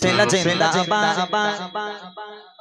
Sela Jenda Abba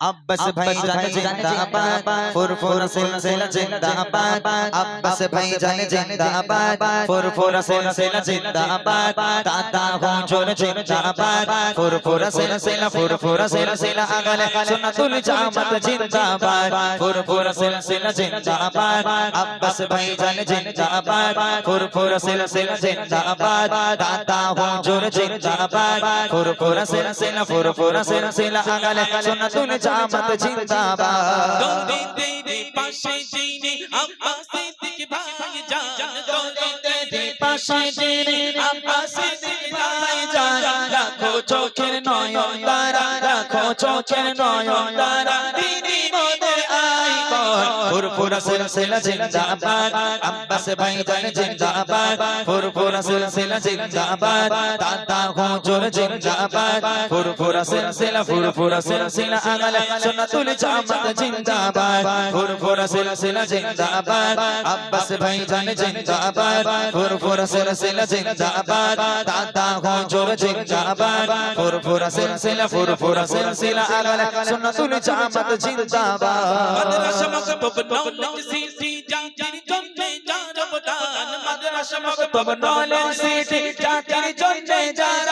Abbas भाई जान जिंदाबाद फुरफुर सिलसिला जिंदाबाद अब्बस भाई जान जिंदाबाद फुरफुर सिलसिला जिंदाबाद दादा हुजूर जिंदाबाद फुरफुर सिलसिला फुरफुर सिलसिला अगले सुन्नतुल जामत जिंदाबाद फुरफुर सिलसिला जिंदाबाद अब्बस भाई जान जिंदाबाद फुरफुर सिलसिला जिंदाबाद दादा हुजूर जिंदाबाद फुरफुर सिलसिला फुरफुर सिलसिला अगले सुन्नतुल জামাত জিন্দাবাদ। গলি তেরে পাশে জিনে আব্বাস সিদ্দিক ভাই জান গলি তেরে পাশে জিনে আব্বাস রাখো চোখের নয়ন তারা রাখো চোখের নয়ন তারা দিদি মোদের আইকন, ফুরফুরা সিলসিলা জিন্দাবাদ। আব্বাস ভাইজান জিন্দাবাদ, ফুরফুরা সিলসিলা জিন্দাবাদ। দাদা হুজুর জিন্দাবাদ, ফুরফুরা সিলসিলা ফুরফুরা সিলসিলা আগলে সুন্নাতুল জামাত জিন্দাবাদ। ফুরফুরা সিলসিলা জিন্দাবাদ, আব্বাস ভাইজান জিন্দাবাদ। ফুরফুরা সিলসিলা জিন্দাবাদ, দাদা হুজুর জিন্দাবাদ। ফুরফুরা সিলসিলা ফুরফুরা সিলসিলা আগলে সুন্নাতুল জামাত জিন্দাবাদ। মাদ্রাসা মক্তব নলেজ সিটি, জাতির জন্য যার অবদান মাদ্রাসা মক্তব নলেজ সিটি, জাতির জন্য যার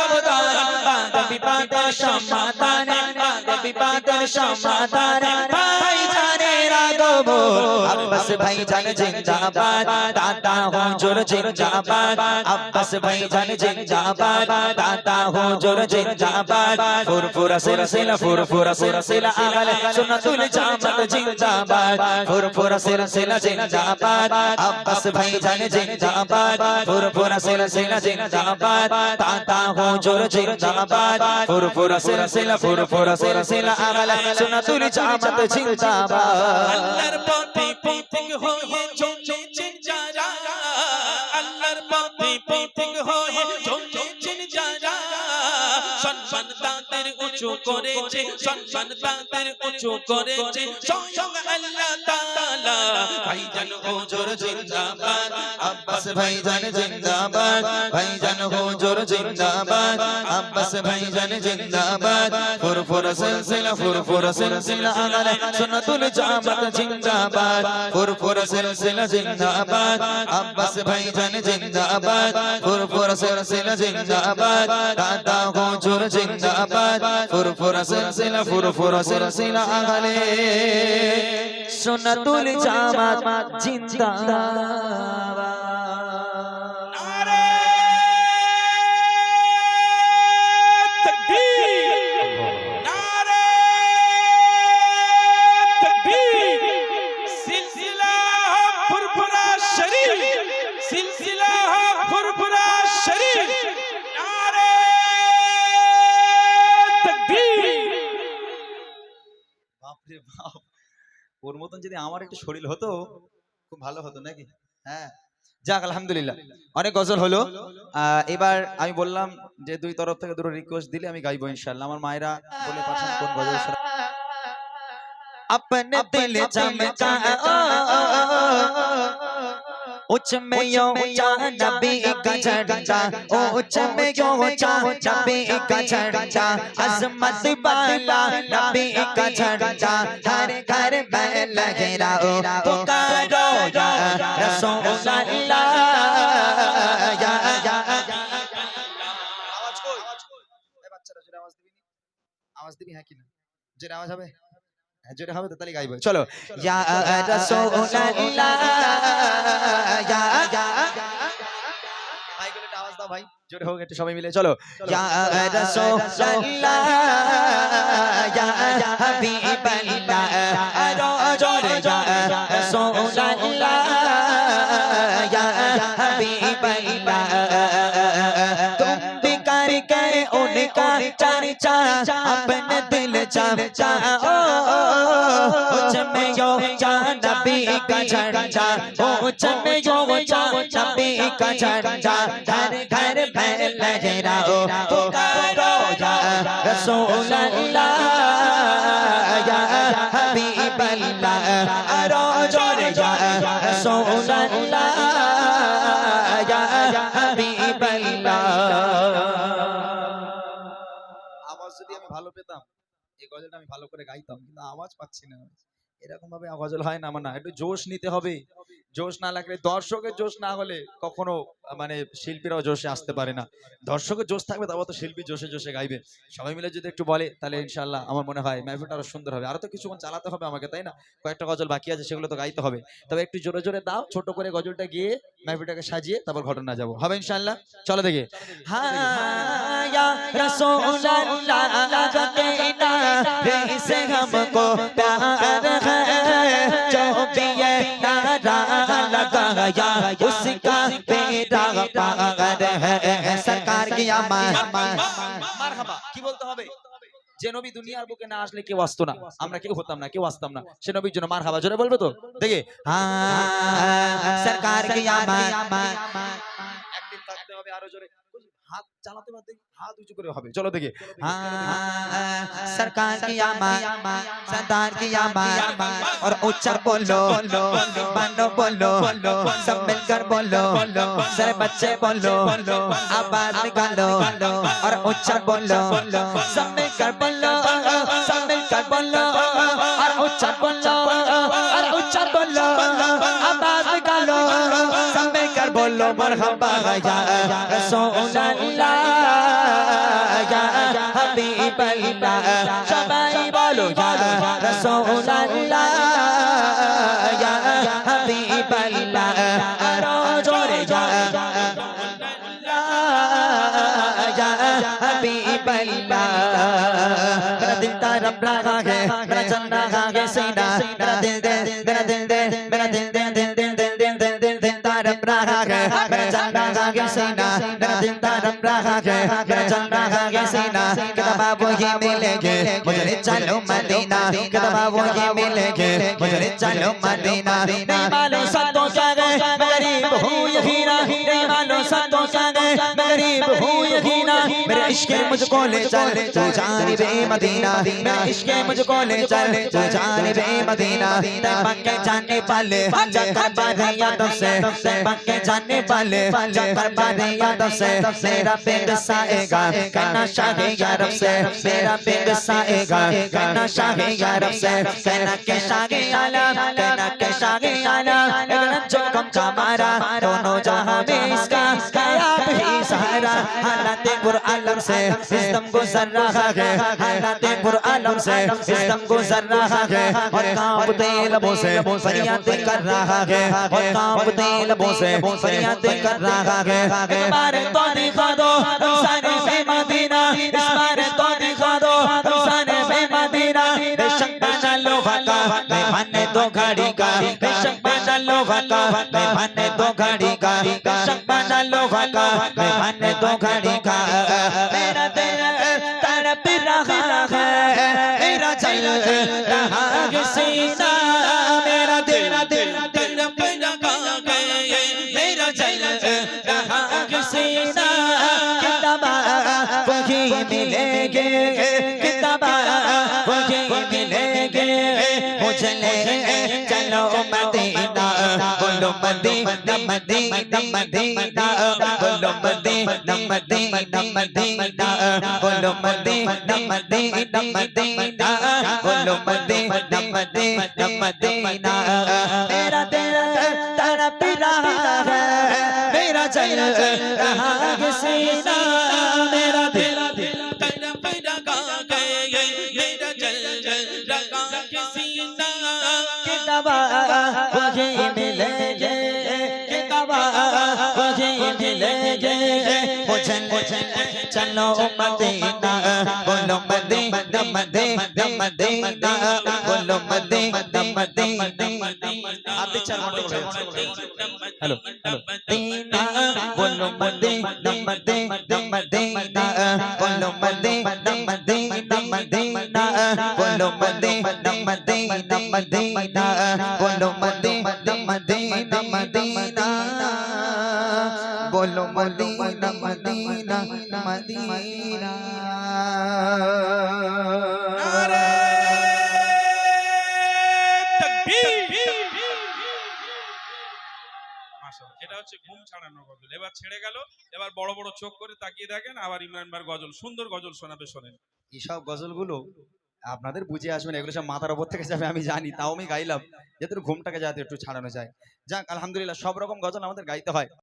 বাদ বিবাদের সমাধানে বাদ বিবাদের সমাধানে রাগব আব্বাস ভাই জান জিন্দাবাদ। দাদা হুজুর জিন্দাবাদ। আব্বাস ভাই জান জিন্দাবাদ। দাদা হুজুর জিন্দাবাদ। ফুরফুরা সিলসিলা ফুরফুরা সিলসিলা আগলে সুন্নাতুল জামাত জিন্দাবাদ। ফুরফুরা সিলসিলা জিন্দাবাদ। আব্বাস ভাই জান জিন্দাবাদ। ফুরফুরা সিলসিলা জিন্দাবাদ। দাদা হুজুর জিন্দাবাদ। ফুরফুরা সিলসিলা ফুরফুরা সিলসিলা আগলে সুন্নাতুল জামাত জিন্দাবাদ। আল্লাহর পথে পথিক হয়ে চলেছেন যারা আল্লাহর পথে পথিক হয়ে চলেছেন যারা সম্মান উঁচু করেছে সম্মান তাদের উঁচু করেছে স্বয়ং আল্লাহ তাআলা ভাইজান হুজুর জিন্দাবাদ আব্বাস ভাইজান জিন্দাবাদ ভাইজান হুজুর জিন্দাবাদ আব্বাস ভাইজান জিন্দাবাদ ফুরফুর সিলসিলা ফুরফুর সিলসিলা আগলে সুন্নাতুল জামাত জিন্দাবাদ ফুরফুর সিলসিলা জিন্দাবাদ আব্বাস ভাইজান জিন্দাবাদ ফুরফুর সিলসিলা জিন্দাবাদ দাদা হুজুর জিন্দাবাদ ফুরফুর সিলসিলা ফুরফুর সিলসিলা আগলে সুন্নাতুল জামাত জিন্দাবাদ। ওর মতন যদি আমার একটু শরীর হতো খুব ভালো হতো নাকি হ্যাঁ যাক আলহামদুলিল্লাহ অনেক গজল হলো আহ, এবার আমি বললাম যে দুই তরফ থেকে দুটো রিকোয়েস্ট দিলে আমি গাইবো ইনশাল্লাহ আমার মায়েরা বলে পাঠান কোন গজল শোনা- अपने दिल चमका उच्च में यो ऊंचा नबी का झंडा उच्च में यो ऊंचा नबी का झंडा अजमत वाला नबी का झंडा हर घर में लहराओ पुकारो या रसूल अल्लाह या या আওয়াজ কই এই বাচ্চারা জোরে আওয়াজ দিবি নি? আওয়াজ দিবি হ্যাঁ কি না জোরে আওয়াজ হবে হ্যাঁ জোরে হবে তো তাহলে গাইবো চলো या रसूल জোরে হোক একটু সবাই মিলে চলো या रसूल अल्लाह या हबीब अल्लाह जोर या रसूल अल्लाह या हबीब अल्लाह तुम भी का झंडा उच्च में यो जा नबी का झंडा घर घर में लहराओ पुकारो या रसूल अल्लाह या हबीब अल्लाह अरो जोर या रसूल अल्लाह या हबीब अल्लाह আওয়াজ যদি আমি ভালো পেতাম এই গজলটা আমি ভালো করে গাইতাম কিন্তু আওয়াজ পাচ্ছি না এরকম ভাবে গজল হয় না, আমার না। একটু জোশ নিতে হবে। জোশ না লাগলে, দর্শকের জোশ না হলে কখনো মানে শিল্পীরাও জোশে আসতে পারে না। দর্শকের জোশ থাকবে, তারপর তো শিল্পী জোশে জোশে গাইবে। সবাই মিলে যদি একটু বলে, তাহলে ইনশাল্লাহ আমার মনে হয় মাহফিলটা আরও সুন্দর হবে। আরও তো কিছুক্ষণ চালাতে হবে আমাকে, তাই না? কয়েকটা গজল বাকি আছে, সেগুলো তো গাইতে হবে। তবে একটু জোরে জোরে দাও, ছোট করে গজলটা গিয়ে মাহফিলটাকে সাজিয়ে তারপর ঘটনা যাবো হবে ইনশাল্লাহ চলো দেখি हाँ या रसूल अल्लाह कहना रे से हमको प्यार है जो भी ये नारा लगाया उसका मेरा पार है सरकार की अमान মারহাবা কি বলতে হবে যে নবী দুনিয়ার বুকে না আসলে কেউ আসতো না আমরা কেউ হতাম না কেউ আসতাম না সে নবীর জন্য মার খাবার জোরে বলবে তো দেখে সরকার একদিন থাকতে হবে আরও জোরে হাত চালাতে পারতে হাত উঁচু করে হবে চলো দেখে हाँ सरकार की अमान सरदार की अमान और ऊंचा बोलो बानो बोलो सब मिलकर बोलो सारे बच्चे बोलो आवाज निकालो और ऊंचा बोलो सब मिलकर बोलो सब मिलकर बोलो और ऊंचा बोलो और ऊंचा बोलो सब मिलकर बोलो मरहबा या रसूल अल्लाह या हबीब अल्लाह সবাই বলো ইয়া রাসূলুল্লাহ ইয়া হাবিবাল্লাহ আরো জোরে ইয়া या हबीबल्लाह मेरा दिल तरफ रहा है मेरा चल सीना किताबा वो ये मिलेंगे मुझे ले चलो मदीना किताबा वो ये मिलेंगे मुझे ले चलो मदीना नहीं मालूम सत्तों क्या गए मैं गरीब हूँ यकीना नहीं मालूम सत्तों क्या गए मैं इश्क मुझको ले चल, तू जानिबे मदीना मेरे इश्क मुझको ले चल, तू जानिबे मदीना ते पक्के जाने वाले जाकर बारे यादों से ते पक्के जाने वाले जाकर बारे यादों से मेरा पिंड साएगा कहना शाहे यारब से, मेरा पिंड साएगा कहना शाहे यारब से कहना के शाहे आला कहना के शाहे आला जो कम का मारा, दोनों बुर आलम से सिस्टम गुजर रहा है हालात बुर आलम से सिस्टम गुजर रहा है और कांपते लबों से फरियाद कर रहा है और कांपते लबों से फरियाद कर रहा है इस बार तो दिखा दो सारे में मदीना इस बार तो दिखा दो सारे में मदीना बेशक बना लोहा का मैं माने दो घड़ी का बेशक बना लोहा का मैं माने दो घड़ी का बेशक बना लोहा का मैं माने दो रहा है मेरा चल रहा है सीना मेरा दिल दिल तड़प लगा गए मेरा चल रहा है सीना किताबा वही मिलेंगे किताबा वही मिलेंगे मुझे ले चलो मदीना बोलो मदीना मदीना मदीना बोलो मदीना मदीना मदीना बोलो मदीना मदीना मदीना बोलो मदीना मदीना मदीना मेरा दिल तड़प रहा है मेरा चल रहा है सीना किताबा मुझे मिलेंगे किताबा मुझे मिलेंगे मुझे चलो मदीना बोलो मदीना मदीना मदीना बोलो मदीना मदीना आप भी चार घंटे हेलो हेलो मदीना बोलो मदीना मदीना मदीना बोलो मदीना मदीना मदीना বলো মদিনা মদিনা মদিনা বলো মদিনা মদিনা মদিনা বলো মদিনা মদিনা মদিনা এবার ছেড়ে গেল। এবার বড় বড় চোখ করে তাকিয়ে দেখেন আবার ইমরান গজল সুন্দর গজল শোনাবে শোনেন এইসব গজলগুলো আপনাদের বুঝে আসবেন, এগুলো সব মাথার ওপর থেকে যাবে, আমি জানি, তাও আমি গাইলাম। যেহেতু ঘুমটাকে যাতে একটু ছাড়ানো যায়। যাক, আলহামদুলিল্লাহ, সব রকম গজল আমাদের গাইতে হয়।